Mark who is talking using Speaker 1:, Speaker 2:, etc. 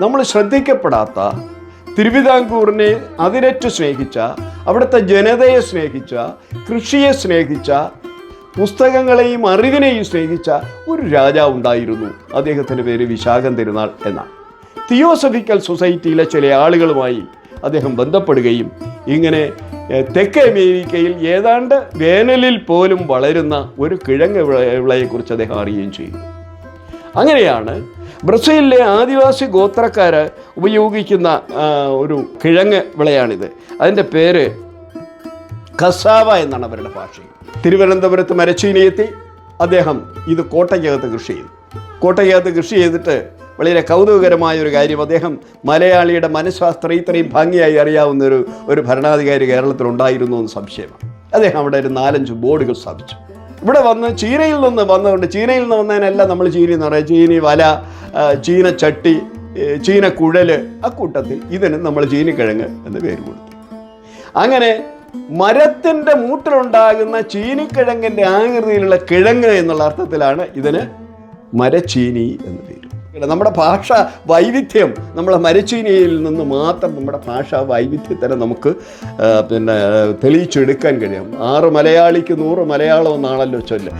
Speaker 1: നമ്മൾ ശ്രദ്ധിക്കപ്പെടാത്ത തിരുവിതാംകൂറിനെ അതിരറ്റു സ്നേഹിച്ച അവിടുത്തെ ജനതയെ സ്നേഹിച്ച കൃഷിയെ സ്നേഹിച്ച പുസ്തകങ്ങളെയും അറിവിനെയും സ്നേഹിച്ച ഒരു രാജാവ് ഉണ്ടായിരുന്നു. അദ്ദേഹത്തിന്റെ പേര് വിശാഖം തിരുനാൾ എന്നാണ്. തിയോസഫിക്കൽ സൊസൈറ്റിയിലെ ചില ആളുകളുമായി അദ്ദേഹം ബന്ധപ്പെടുകയും ഇങ്ങനെ തെക്കേ അമേരിക്കയിൽ ഏതാണ്ട് വേനലിൽ പോലും വളരുന്ന ഒരു കിഴങ്ങ് വിള വിളയെക്കുറിച്ച് അദ്ദേഹം അറിയുകയും ചെയ്തു. അങ്ങനെയാണ് ബ്രസീലിലെ ആദിവാസി ഗോത്രക്കാർ ഉപയോഗിക്കുന്ന ഒരു കിഴങ്ങ് വിളയാണിത്. അതിന്റെ പേര് കസാവ എന്നാണ് അവരുടെ ഭാഷയിൽ തിരുവനന്തപുരത്ത് മരച്ചീനിയെത്തി അദ്ദേഹം ഇത് കോട്ടയ്ക്കകത്ത് കൃഷി ചെയ്തു. കോട്ടയ്ക്കകത്ത് കൃഷി ചെയ്തിട്ട് വളരെ കൗതുകകരമായ ഒരു കാര്യം അദ്ദേഹം മലയാളിയുടെ മനഃശാസ്ത്രം ഇത്രയും ഭംഗിയായി അറിയാവുന്ന ഒരു ഭരണാധികാരി കേരളത്തിൽ ഉണ്ടായിരുന്നു എന്ന് സംശയമാണ്. അദ്ദേഹം അവിടെ ഒരു നാലഞ്ച് ബോർഡുകൾ സ്ഥാപിച്ചു. ഇവിടെ വന്ന് ചീനയിൽ നിന്ന് വന്നതുകൊണ്ട് ചീനയിൽ നിന്ന് വന്നതിനെല്ലാം നമ്മൾ ചീനി എന്ന് പറയാം ചീനി വല ആ, ചീന ചട്ടി ചീന ചീന കുഴൽ അക്കൂട്ടത്തിൽ ഇതിന് നമ്മൾ ചീനിക്കിഴങ്ങ് എന്ന് പേര് കൊടുത്തു. അങ്ങനെ മരത്തിന്റെ മൂട്ടിലുണ്ടാകുന്ന ചീനിക്കിഴങ്ങിന്റെ ആകൃതിയിലുള്ള കിഴങ്ങ് എന്നുള്ള അർത്ഥത്തിലാണ് ഇതിന് മരച്ചീനി എന്ന് പേര്. നമ്മുടെ ഭാഷ വൈവിധ്യം നമ്മളെ മരച്ചീനയിൽ നിന്ന് മാത്രം നമ്മുടെ ഭാഷാ വൈവിധ്യത്തിനെ നമുക്ക് പിന്നെ തെളിയിച്ചെടുക്കാൻ കഴിയും. ആറ് മലയാളിക്ക് നൂറ് മലയാളം എന്നാണല്ലോ ചൊല്ല്.